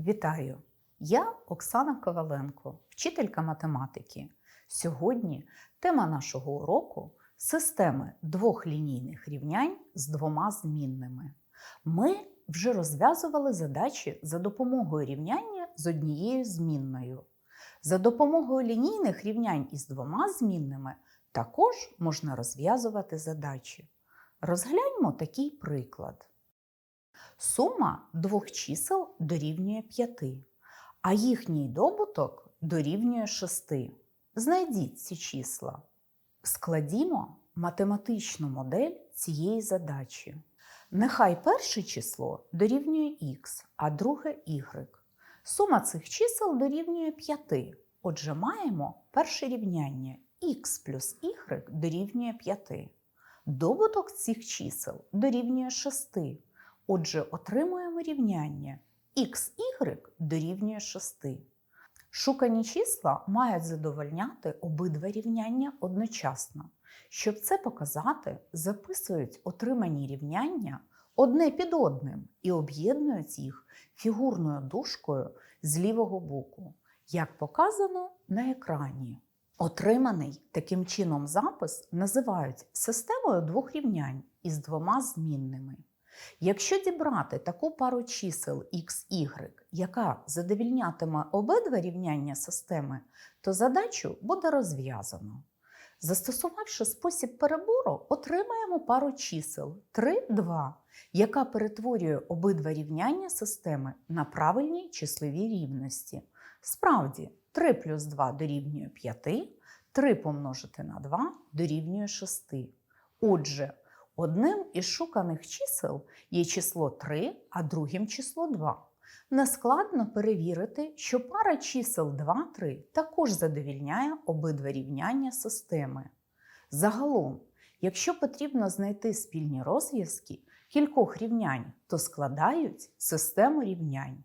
Вітаю! Я Оксана Коваленко, вчителька математики. Сьогодні тема нашого уроку системи двох лінійних рівнянь з двома змінними. Ми вже розв'язували задачі за допомогою рівняння з однією змінною. За допомогою лінійних рівнянь із двома змінними також можна розв'язувати задачі. Розгляньмо такий приклад. Сума двох чисел дорівнює 5, а їхній добуток дорівнює 6. Знайдіть ці числа. Складімо математичну модель цієї задачі. Нехай перше число дорівнює х, а друге y. Сума цих чисел дорівнює 5. Отже, маємо перше рівняння х плюс y дорівнює 5. Добуток цих чисел дорівнює 6. Отже, отримуємо рівняння xy дорівнює 6. Шукані числа мають задовольняти обидва рівняння одночасно. Щоб це показати, записують отримані рівняння одне під одним і об'єднують їх фігурною дужкою з лівого боку, як показано на екрані. Отриманий таким чином запис називають системою двох рівнянь із двома змінними. Якщо дібрати таку пару чисел x, y, яка задовільнятиме обидва рівняння системи, то задачу буде розв'язано. Застосувавши спосіб перебору, отримаємо пару чисел 3, 2, яка перетворює обидва рівняння системи на правильні числові рівності. Справді, 3 плюс 2 дорівнює 5, 3 помножити на 2 дорівнює 6. Отже, Одним із шуканих чисел є число 3, а другим число 2. Нескладно перевірити, що пара чисел 2, 3 також задовільняє обидва рівняння системи. Загалом, якщо потрібно знайти спільні розв'язки кількох рівнянь, то складають систему рівнянь.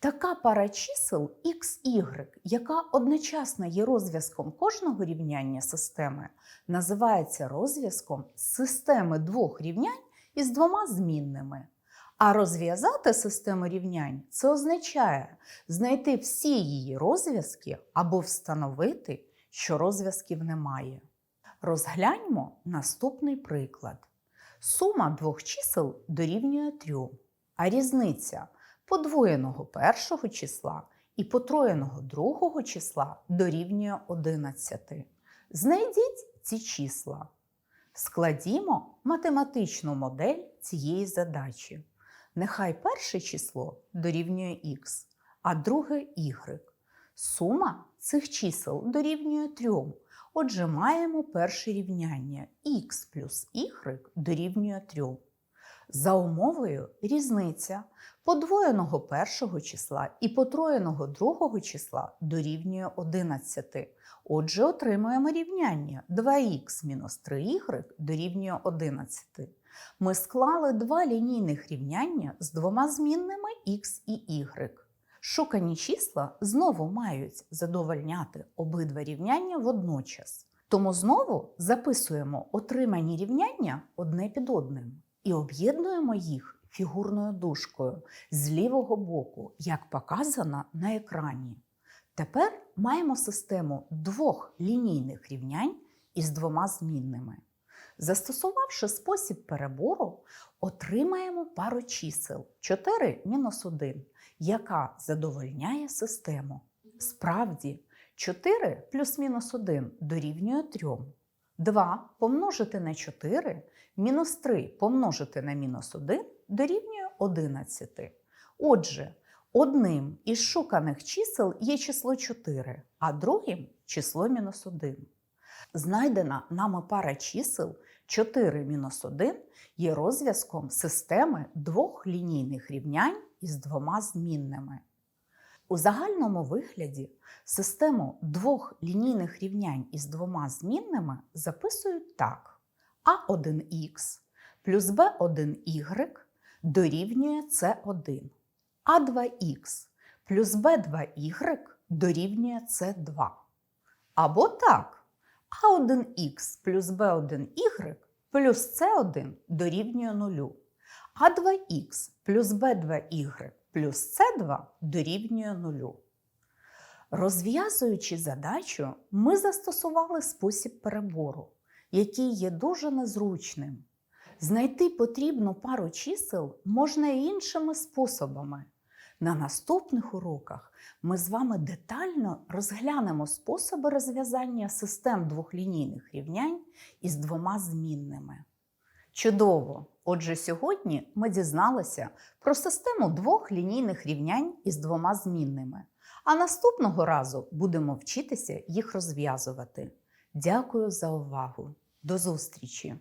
Така пара чисел xy, яка одночасно є розв'язком кожного рівняння системи, називається розв'язком системи двох рівнянь із двома змінними. А розв'язати систему рівнянь це означає знайти всі її розв'язки або встановити, що розв'язків немає. Розгляньмо наступний приклад. Сума двох чисел дорівнює 3, а різниця подвоєного першого числа і потроєного другого числа дорівнює 11. Знайдіть ці числа. Складімо математичну модель цієї задачі. Нехай перше число дорівнює х, а друге y. Сума цих чисел дорівнює 3. Отже, маємо перше рівняння х плюс y дорівнює 3. За умовою різниця подвоєного першого числа і потроєного другого числа дорівнює 11. Отже, отримуємо рівняння 2х мінус 3y дорівнює 11. Ми склали два лінійних рівняння з двома змінними х і y. Шукані числа знову мають задовольняти обидва рівняння водночас. Тому знову записуємо отримані рівняння одне під одним і об'єднуємо їх фігурною дужкою з лівого боку, як показано на екрані. Тепер маємо систему двох лінійних рівнянь із двома змінними. Застосувавши спосіб перебору, отримаємо пару чисел 4 мінус 1, яка задовольняє систему. Справді, 4 плюс-мінус 1 дорівнює 3. 2 помножити на 4 мінус 3 помножити на мінус 1 дорівнює 11. Отже, одним із шуканих чисел є число 4, а другим число мінус 1. Знайдена нами пара чисел 4 мінус 1 є розв'язком системи двох лінійних рівнянь із двома змінними. У загальному вигляді систему двох лінійних рівнянь із двома змінними записують так: А1х плюс Б1y дорівнює С1, А2х плюс Б2y дорівнює С2. Або так, А1х плюс Б1y плюс С1 дорівнює 0, А2х плюс Б2y плюс С2 дорівнює нулю. Розв'язуючи задачу, ми застосували спосіб перебору, який є дуже незручним. Знайти потрібну пару чисел можна і іншими способами. На наступних уроках ми з вами детально розглянемо способи розв'язання систем двохлінійних рівнянь із двома змінними. Чудово! Отже, сьогодні ми дізналися про систему двох лінійних рівнянь із двома змінними. А наступного разу будемо вчитися їх розв'язувати. Дякую за увагу! До зустрічі!